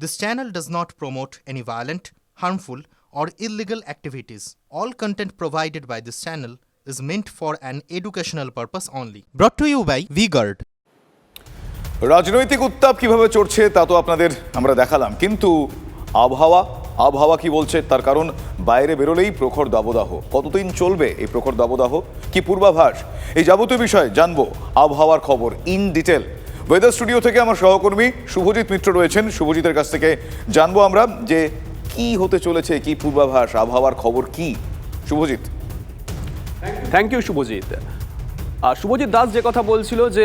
This channel does not promote any violent, harmful, or illegal activities. All content provided by this channel is meant for an educational purpose only. Brought to you by VGuard. রাজনৈতিক উত্তাপ কীভাবে চড়ছে তা তো আপনাদের আমরা দেখালাম কিন্তু আবহাওয়া আবহাওয়া কি বলছে তার কারণ বাইরে বেরোলেই প্রখর দাবদাহ কতদিন চলবে এই প্রখর দাবদাহ কি পূর্বাভাস এই যাবতীয় বিষয় জানব আবহাওয়ার খবর ইন ডিটেল ওয়েদার স্টুডিও থেকে আমার সহকর্মী শুভজিৎ মিত্র রয়েছেন। শুভজিতের কাছ থেকে জানব আমরা যে কি হতে চলেছে, কি পূর্বাভাস, আবহাওয়ার খবর কি? শুভজিৎ। Thank you Subhajit. আর শুভজিৎ দাস যে কথা বলছিল যে,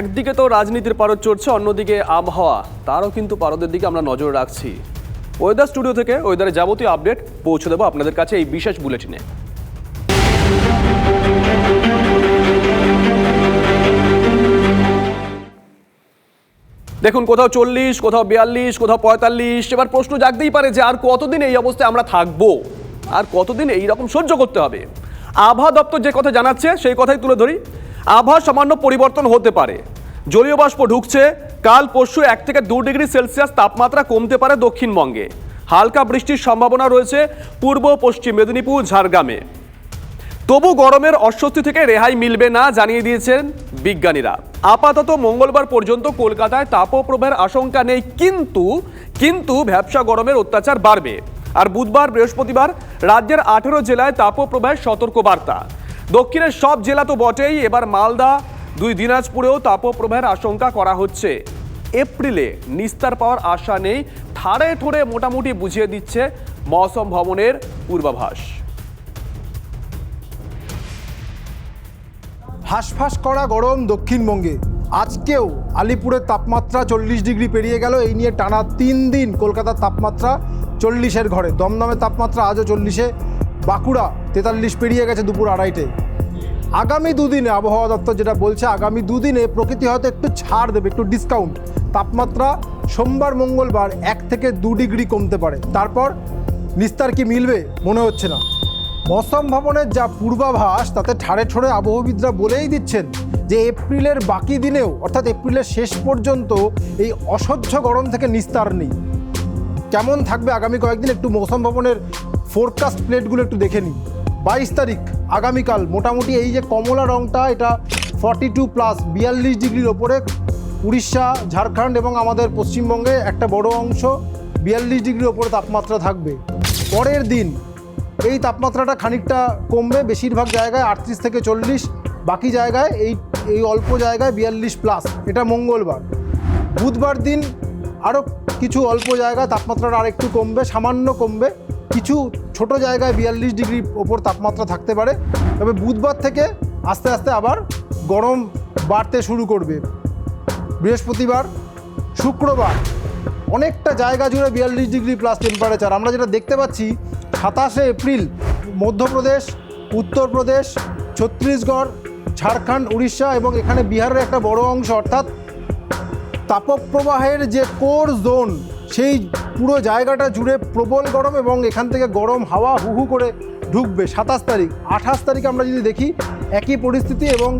একদিকে তো রাজনীতির পারদ চড়ছে, অন্যদিকে আবহাওয়া, তারও কিন্তু পারদের দিকে আমরা নজর রাখছি। ওয়েদার স্টুডিও থেকে ওয়েদারের যাবতীয় আপডেট পৌঁছে দেবো আপনাদের কাছে এই বিশেষ বুলেটিনে দেখুন, কোথাও চল্লিশ, কোথাও বিয়াল্লিশ, কোথাও পঁয়তাল্লিশ। এবার প্রশ্ন জাগতেই পারে যে, আর কতদিন এই অবস্থায় আমরা থাকব? আর কতদিন এই রকম সহ্য করতে হবে? আবহাওয়া দপ্তর যে কথা জানাচ্ছে, সেই কথাই তুলে ধরি। আবহাওয়া সামান্য পরিবর্তন হতে পারে। জলীয় বাষ্প ঢুকছে, কাল পরশু এক থেকে দু ডিগ্রি সেলসিয়াস তাপমাত্রা কমতে পারে দক্ষিণবঙ্গে। হালকা বৃষ্টির সম্ভাবনা রয়েছে পূর্ব পশ্চিম মেদিনীপুর, ঝাড়গ্রামে। তবু গরমের অস্বস্তি থেকে রেহাই মিলবে না জানিয়ে দিয়েছেন বিজ্ঞানীরা। আপাতত মঙ্গলবার পর্যন্ত কলকাতায় তাপপ্রবাহের আশঙ্কা নেই, কিন্তু কিন্তু ভ্যাবসা গরমের অত্যাচার বাড়বে। আর বুধবার, বৃহস্পতিবার রাজ্যের আঠেরো জেলায় তাপপ্রবাহের সতর্ক বার্তা দক্ষিণের সব জেলা তো বটেই, এবার মালদা, দুই দিনাজপুরেও তাপপ্রবাহের আশঙ্কা করা হচ্ছে। এপ্রিলে নিস্তার পাওয়ার আশা নেই ঠাড়ে ঠোড়ে মোটামুটি বুঝিয়ে দিচ্ছে মৌসম ভবনের পূর্বাভাস। হাঁসফাঁস করা গরম দক্ষিণবঙ্গে। আজকেও আলিপুরের তাপমাত্রা চল্লিশ ডিগ্রি পেরিয়ে গেল। এই নিয়ে টানা তিন দিন কলকাতার তাপমাত্রা চল্লিশের ঘরে। দমদমের তাপমাত্রা আজও চল্লিশে। বাঁকুড়া তেতাল্লিশ পেরিয়ে গেছে দুপুর আড়াইটে। আগামী দুদিনে আবহাওয়া দপ্তর যেটা বলছে, আগামী দুদিনে প্রকৃতি হয়তো একটু ছাড় দেবে, একটু ডিসকাউন্ট তাপমাত্রা সোমবার, মঙ্গলবার এক থেকে দু ডিগ্রি কমতে পারে। তারপর নিস্তার কি মিলবে মনে হচ্ছে না। মৌসম ভবনের যা পূর্বাভাস, তাতে ঠাড়ে ঠোড়ে আবহবিদরা বলেই দিচ্ছেন যে এপ্রিলের বাকি দিনেও, অর্থাৎ এপ্রিলের শেষ পর্যন্ত, এই অসহ্য গরম থেকে নিস্তার নেই। কেমন থাকবে আগামী কয়েকদিন একটু মৌসম ভবনের ফোরকাস্ট প্লেটগুলো একটু দেখে নিই। বাইশ তারিখ, আগামীকাল, মোটামুটি এই যে কমলা রংটা, এটা ফর্টি টু প্লাস বিয়াল্লিশ ডিগ্রির ওপরে। উড়িষ্যা, ঝাড়খণ্ড এবং আমাদের পশ্চিমবঙ্গে একটা বড় অংশ বিয়াল্লিশ ডিগ্রির ওপরে তাপমাত্রা থাকবে। পরের দিন এই তাপমাত্রাটা খানিকটা কমবে, বেশিরভাগ জায়গায় আটত্রিশ থেকে চল্লিশ, বাকি জায়গায় এই এই অল্প জায়গায় বিয়াল্লিশ প্লাস এটা মঙ্গলবার। বুধবার দিন আরও কিছু অল্প জায়গায় তাপমাত্রাটা আর একটু কমবে, সামান্য কমবে, কিছু ছোট জায়গায় বিয়াল্লিশ ডিগ্রি ওপর তাপমাত্রা থাকতে পারে, তবে বুধবার থেকে আস্তে আস্তে আবার গরম বাড়তে শুরু করবে। বৃহস্পতিবার, শুক্রবার, অনেকটা জায়গা জুড়ে বিয়াল্লিশ ডিগ্রি প্লাস টেম্পারেচার আমরা যেটা দেখতে পাচ্ছি সাতাশে এপ্রিল মধ্যপ্রদেশ, উত্তরপ্রদেশ, ছত্তিশগড়, ঝাড়খণ্ড, উড়িষ্যা এবং এখানে বিহারের একটা বড় অংশ অর্থাৎ তাপপ্রবাহের যে কোর জোন, সেই পুরো জায়গাটা জুড়ে প্রবল গরম এবং এখান থেকে গরম হাওয়া হু হু করে ঢুকবে। সাতাশ তারিখ, আঠাশ তারিখ আমরা যদি দেখি একই পরিস্থিতি এবং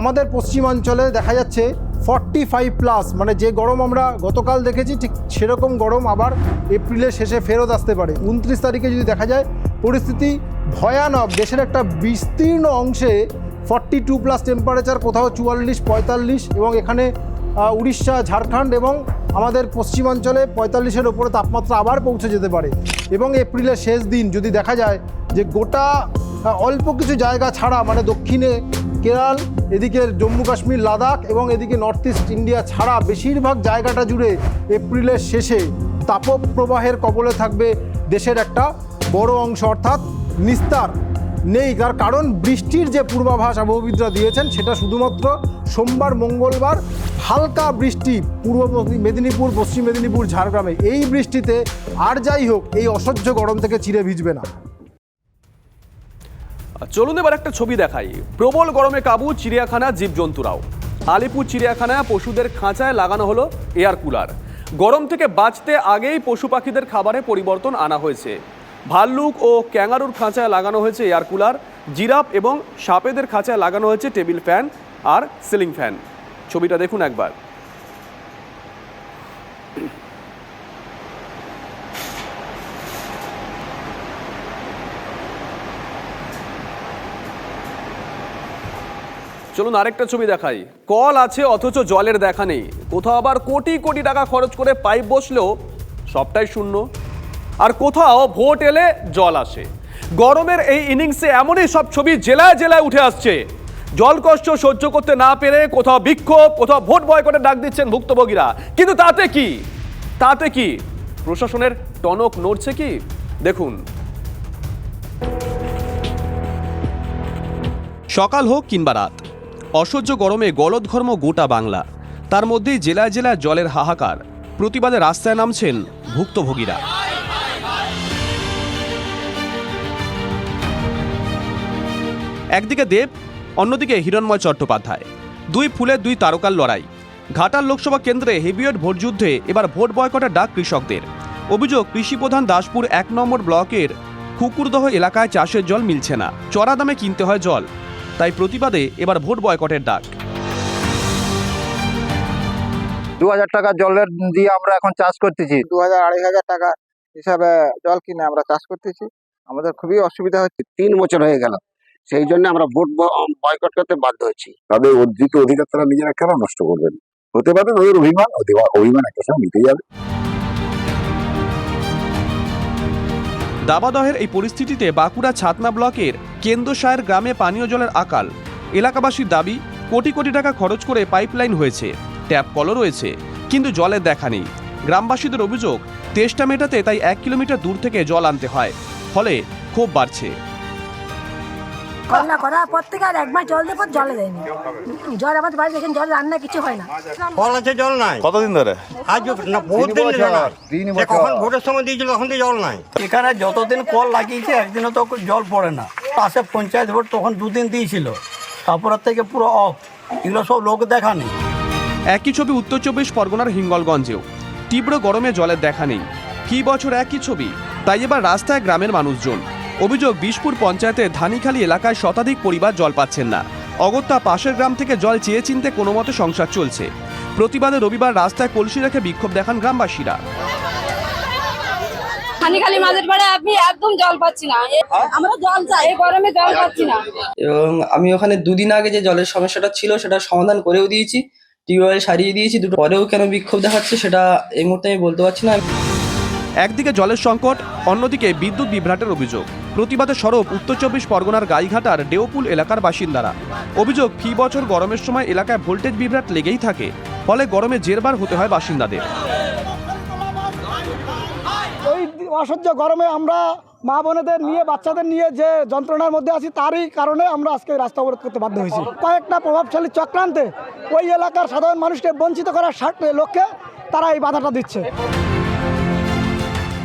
আমাদের পশ্চিমাঞ্চলে দেখা যাচ্ছে ফর্টি ফাইভ প্লাস মানে যে গরম আমরা গতকাল দেখেছি, ঠিক সেরকম গরম আবার এপ্রিলের শেষে ফেরত আসতে পারে। উনত্রিশ তারিখে যদি দেখা যায়, পরিস্থিতি ভয়ানক। দেশের একটা বিস্তীর্ণ অংশে ফর্টি টু প্লাস টেম্পারেচার কোথাও চুয়াল্লিশ, পঁয়তাল্লিশ এবং এখানে উড়িষ্যা, ঝাড়খণ্ড এবং আমাদের পশ্চিমাঞ্চলে পঁয়তাল্লিশের ওপরে তাপমাত্রা আবার পৌঁছে যেতে পারে। এবং এপ্রিলের শেষ দিন যদি দেখা যায় যে গোটা অল্প কিছু জায়গা ছাড়া মানে দক্ষিণে কেরল এদিকে জম্মু কাশ্মীর, লাদাখ এবং এদিকে নর্থ ইস্ট ইন্ডিয়া ছাড়া বেশিরভাগ জায়গাটা জুড়ে এপ্রিলের শেষে তাপপ্রবাহের কবলে থাকবে দেশের একটা বড় অংশ। অর্থাৎ নিস্তার নেই, তার কারণ বৃষ্টির যে পূর্বাভাস আবহবিদরা দিয়েছেন সেটা শুধুমাত্র সোমবার, মঙ্গলবার হালকা বৃষ্টি পূর্ব মেদিনীপুর, পশ্চিম মেদিনীপুর, ঝাড়গ্রামে। এই বৃষ্টিতে আর যাই হোক, এই অসহ্য গরম থেকে চিরে ভিজবে না। চলুন এবার একটা ছবি দেখাই। প্রবল গরমে কাবু, চিড়িয়াখানা, জীবজন্তুরাও। আলিপুর চিড়িয়াখানায় পশুদের খাঁচায় লাগানো হলো এয়ার কুলার। গরম থেকে বাঁচতে আগেই পশু পাখিদের খাবারে পরিবর্তন আনা হয়েছে। ভাল্লুক ও ক্যাঙ্গারুর খাঁচায় লাগানো হয়েছে এয়ার কুলার, জিরাফ এবং সাপেদের খাঁচায় লাগানো হয়েছে টেবিল ফ্যান আর সিলিং ফ্যান। ছবিটা দেখুন একবার। চলুন আরেকটা ছবি দেখাই। কল আছে, অথচ জলের দেখা নেই। কোথাও আবার কোটি কোটি টাকা খরচ করে পাইপ বসলেও সবটাই শূন্য। আর কোথাও ভোট এলে জল আসে। গরমের এই ইনিংসে এমনই সব ছবি জেলায় জেলায় উঠে আসছে। জল কষ্ট সহ্য করতে না পেরে কোথাও বিক্ষোভ, কোথাও ভোট বয়কটের ডাক দিচ্ছেন ভুক্তভোগীরা। কিন্তু তাতে কি? তাতে কি? প্রশাসনের টনক নড়ছে কি? দেখুন। সকাল হোক কিংবা রাত অসহ্য গরমে গলদঘর্ম গোটা বাংলা। তার মধ্যেই জেলায় জেলায় জলের হাহাকার। প্রতিবাদে রাস্তায় নামছেন ভুক্তভোগীরা। একদিকে দেব, অন্যদিকে হিরণময় চট্টোপাধ্যায়। দুই ফুলের দুই তারকার লড়াই। ঘাটাল লোকসভা কেন্দ্রে হেভিওয়েট ভোটযুদ্ধে এবার ভোট বয়কটের ডাক কৃষকদের। অভিযোগ, কৃষিপ্রধান দাসপুর এক নম্বর ব্লকের কুকুরদহ এলাকায় চাষের জল মিলছে না। চড়া দামে কিনতে হয় জল। তাই প্রতিবাদে এবার ভোট বয়কটের ডাক। দু হাজার টাকা জলের দিয়ে আমরা এখন চাষ করতেছি। দু হাজার আড়াই হাজার টাকা হিসাবে জল কিনে আমরা চাষ করতেছি। আমাদের খুবই অসুবিধা হচ্ছে। তিন বছর হয়ে গেল। সেই জন্য আমরা ভোট বয়কট করতে বাধ্য হচ্ছি। তাদের অর্জিত অধিকার তারা নিজেরা কেন নষ্ট করবেন? হতে পারে ওদের অভিমান অভিমান একটা সময় মিটে যাবে। দাবাদহের এই পরিস্থিতিতে বাঁকুড়া ছাতনা ব্লকের কেন্দ্রসায়ের গ্রামে পানীয় জলের আকাল। এলাকাবাসীর দাবি, কোটি কোটি টাকা খরচ করে পাইপলাইন হয়েছে, ট্যাপ কলও রয়েছে, কিন্তু জলের দেখা নেই। গ্রামবাসীদের অভিযোগ, তেষ্টা মেটাতে তাই এক কিলোমিটার দূর থেকে জল আনতে হয়, ফলে ক্ষোভ বাড়ছে। রান্না করা প্রত্যেকে আর এক মাস জল দিয়ে পর জলে দেয়নি। জল আমাদের বাড়ি দেখেন জল রান্না কিছু হয় না। কল আছে জল নাই। কতদিন ধরে? আজ না বহুত দিন ধরে নাই। কখন ভোটের সময় দিয়েছিল তখন দিয়ে জল নাই। এখানে যতদিন কল লাগিয়েছে একদিনও তো জল পড়ে না। পাশে পঞ্চায়েত ভোট তখন দুদিন দিয়েছিল। তারপরের থেকে পুরো অফ। এগুলো সব লোক দেখানি। একই ছবি উত্তর চব্বিশ পরগনার হিঙ্গলগঞ্জেও। তীব্র গরমে জলের দেখা নেই। কি বছর একই ছবি? তাই এবার রাস্তায় গ্রামের মানুষজন। অভিযোগ বিশপুর পঞ্চায়েতের ধানিখালী এলাকায় শতাধিক পরিবার জল পাচ্ছেন না। অগত্যা পাশের গ্রাম থেকে জল চেয়ে চিনতে কোনো মতে সংসার চলছে। প্রতিবাদে রবিবার রাস্তায় কলসি রেখে বিক্ষোভ দেখান গ্রামবাসীরা। খালি খালি মাঝের পাড়ে আপনি একদম জল পাচ্ছি না। আমরা জল চাই এই গরমে জল পাচ্ছি না। এবং আমি ওখানে দুদিন আগে যে জলের সমস্যাটা ছিল সেটা সমাধান করেও দিয়েছি। টিউবওয়েল সারিয়ে দিয়েছি দুটো পরেও কেন বিক্ষোভ দেখাচ্ছে সেটা এই মুহূর্তে আমি বলতে পারছি না। একদিকে জলের সংকট, অন্যদিকে বিদ্যুৎ বিভ্রাটের অভিযোগ। প্রতিবাদে সরব উত্তর চব্বিশ পরগনার গাইঘাটার ডেওপুল এলাকার বাসিন্দারা। অভিযোগ, ফি বছর গরমের সময় এলাকায় ভোল্টেজ বিভ্রাট লেগেই থাকে, ফলে গরমে জেরবার হতে হয় বাসিন্দাদের। অসহ্য গরমে আমরা মা বোনেদের নিয়ে, বাচ্চাদের নিয়ে যে যন্ত্রণার মধ্যে আছি, তারই কারণে আমরা আজকে রাস্তা অবরোধ করতে বাধ্য হয়েছি। কয়েকটা প্রভাবশালী চক্রান্তে ওই এলাকার সাধারণ মানুষকে বঞ্চিত করার স্বার্থে লক্ষ্যে তারা এই বাধাটা দিচ্ছে।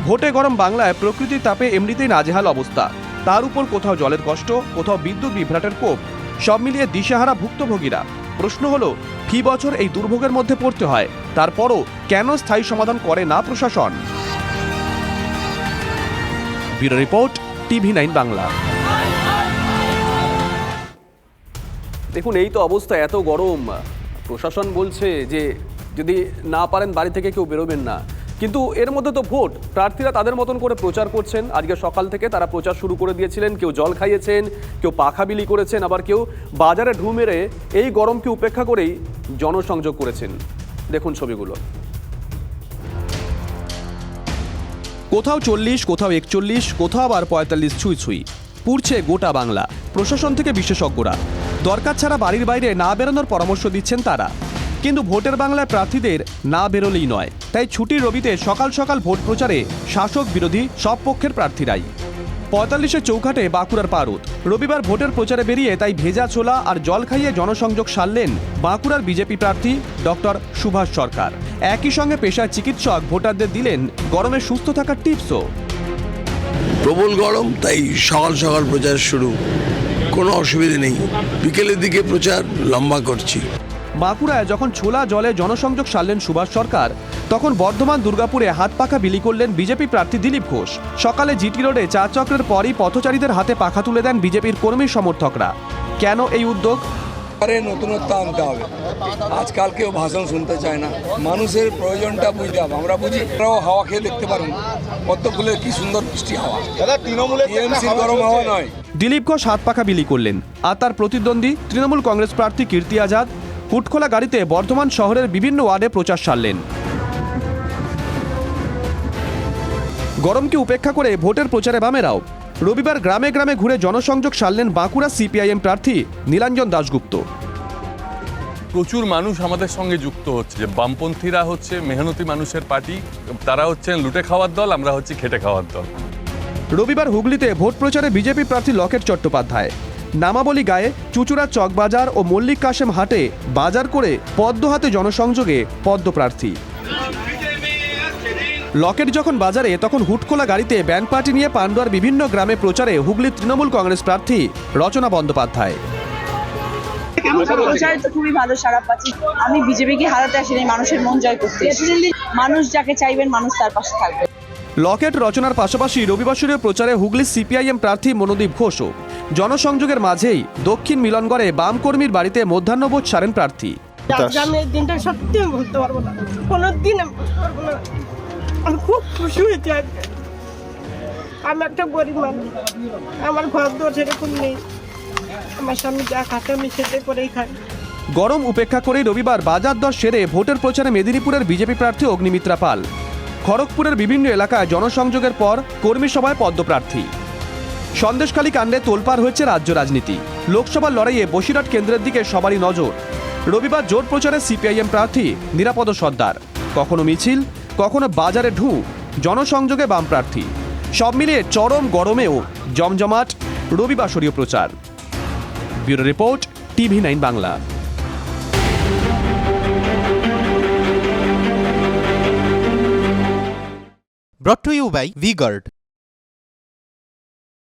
ভোটে গরম বাংলায় প্রকৃতির তাপে এমনিতেই নাজেহাল অবস্থা। তার উপর কোথাও জলের কষ্ট, কোথাও বিদ্যুৎ বিভ্রাটের কোপ, সব মিলিয়ে দিশেহারা ভুক্তভোগীরা প্রশ্ন হলো, ফি বছর এই দুর্ভোগের মধ্যে পড়তে হয়। তারপরও কেন স্থায়ী সমাধান করে না প্রশাসন? Bureau report, TV nine Bangla. দেখুন, এই তো অবস্থা, এত গরম। প্রশাসন বলছে যে যদি না পারেন বাড়ি থেকে কেউ বেরোবেন না। কিন্তু এর মধ্যে তো ভোট। প্রার্থীরা তাদের মতন করে প্রচার করছেন। আজকে সকাল থেকে তারা প্রচার শুরু করে দিয়েছিলেন। কেউ জল খাইয়েছেন, কেউ পাখা বিলি করেছেন, আবার কেউ বাজারে ঢু মেরে এই গরমকে উপেক্ষা করেই জনসংযোগ করেছেন। দেখুন ছবিগুলো। কোথাও চল্লিশ, কোথাও একচল্লিশ, কোথাও আবার পঁয়তাল্লিশ ছুঁই ছুঁই। পুড়ছে গোটা বাংলা। প্রশাসন থেকে বিশেষজ্ঞরা। দরকার ছাড়া বাড়ির বাইরে না বেরোনোর পরামর্শ দিচ্ছেন তারা। কিন্তু ভোটের বাংলায় প্রার্থীদের না বেরোলেই নয়। তাই ছুটির রবিতে সকাল সকাল ভোট প্রচারে শাসক বিরোধী সব পক্ষের প্রার্থীরাই। পঁয়তাল্লিশের চৌঘাটে বাঁকুড়ার পারুত। রবিবার ভোটের প্রচারে বেরিয়ে তাই ভেজা ছোলা আর জল খাইয়ে জনসংযোগ সারলেন বাঁকুড়ার বিজেপি প্রার্থী ডক্টর সুভাষ সরকার। একই সঙ্গে পেশার চিকিৎসক ভোটারদের দিলেন গরমে সুস্থ থাকার টিপসও। প্রবল গরম, তাই সকাল সকাল প্রচার শুরু। কোনো অসুবিধা নেই। বিকেলের দিকে প্রচার লম্বা করছি। বাঁকুড়ায় যখন ছোলা জলে জনসংযোগ সারলেন সুভাষ সরকার তখন বর্ধমান দুর্গাপুরে হাত পাখা বিলি করলেন বিজেপি প্রার্থী দিলীপ ঘোষ। সকালে জিটি রোডে চা চক্রের পরই পথচারীদের হাতে পাখা তুলে দেন বিজেপির কর্মী সমর্থকরা। কেন এই উদ্যোগ? আরে নতুনত্ব আনতে হবে। আজকাল কেউ ভাষণ শুনতে চায় না। মানুষের প্রয়োজনটা বুঝতে হবে। আমরা বুঝি আমরাও হাওয়া খেয়ে দেখতে পারুন কতগুলো কি সুন্দর বৃষ্টি হাওয়া। টিএমসি গরম হাওয়া নয়। দিলীপ ঘোষ হাত পাখা বিলি করলেন। আর তার প্রতিদ্বন্দ্বী তৃণমূল কংগ্রেস প্রার্থী কীর্তি আজাদ হুটখোলা গাড়িতে বর্ধমান শহরের বিভিন্ন ওয়ার্ডে প্রচার সারলেন। গরমকে উপেক্ষা করে ভোটের প্রচারে বামেরাও। রবিবার গ্রামে গ্রামে ঘুরে জনসংযোগ সারলেন বাঁকুড়া সিপিআইএম প্রার্থী নীলাঞ্জন দাশগুপ্ত। প্রচুর মানুষ আমাদের সঙ্গে যুক্ত হচ্ছে যে বামপন্থীরা হচ্ছে মেহনতি মানুষের পার্টি তারা হচ্ছেন লুটে খাওয়ার দল আমরা হচ্ছি খেটে খাওয়ার দল। রবিবার হুগলিতে ভোট প্রচারে বিজেপি প্রার্থী লকেট চট্টোপাধ্যায়। নামাবলী গায়ে চুচুড়া চকবাজার ও মল্লিক কাশেম হাটে বাজার করে পদ্ম হাতে জনসংযোগে পদ্ম প্রার্থী লকেট যখন বাজারে তখন হুটখোলা গাড়িতে ব্যান্ড পার্টি নিয়ে পান্ডুয়ার বিভিন্ন গ্রামে প্রচারে হুগলির তৃণমূল কংগ্রেস প্রার্থী রচনা বন্দ্যোপাধ্যায়। প্রচারে তো খুবই ভালো সারা পাচ্ছি। আমি বিজেপিকে হারাতে আসিনি মানুষের মন জয় করতে মানুষ যাকে চাইবেন মানুষ তার পাশে থাকবে। লকেট রচনার পাশাপাশি রবিবাসরীয় প্রচারে হুগলি সিপিআইএম প্রার্থী মনোদীপ ঘোষও। জনসংযোগের মাঝেই দক্ষিণ মিলনগড়ে বাম কর্মীর বাড়িতে মধ্যাহ্নভোজ সারেন প্রার্থী। আমি দিনটা সত্যি আমি ভুলতে পারব না। কোনো দিন আমি পারব না। আমি খুব খুশি হয়েছি আজকে আমি একটা গরিব মানুষ। আমার ঘর দোর সেরকম নেই। আমার স্বামী যা খাতে আমি সেটাই করেই খাই। গরম উপেক্ষা করে রবিবার বাজার দর সেরে ভোটের প্রচারে মেদিনীপুরের বিজেপি প্রার্থী অগ্নিমিত্রা পাল। খড়গপুরের বিভিন্ন এলাকায় জনসংযোগের পর কর্মী সভায় পদ্মপ্রার্থী। সন্দেশখালী কাণ্ডে তোলপাড় হয়েছে রাজ্য রাজনীতি। লোকসভার লড়াইয়ে বসিরহাট কেন্দ্রের দিকে সবারই নজর। রবিবার জোট প্রচারে সিপিআইএম প্রার্থী নিরাপদ সর্দার। কখনো মিছিল কখনো বাজারে ঢু জনসংযোগে বাম প্রার্থী। সব মিলিয়ে চরম গরমেও জমজমাট রবিবাসরীয় প্রচার। Bureau report TV nine Bangla. Brought to you by V-Guard,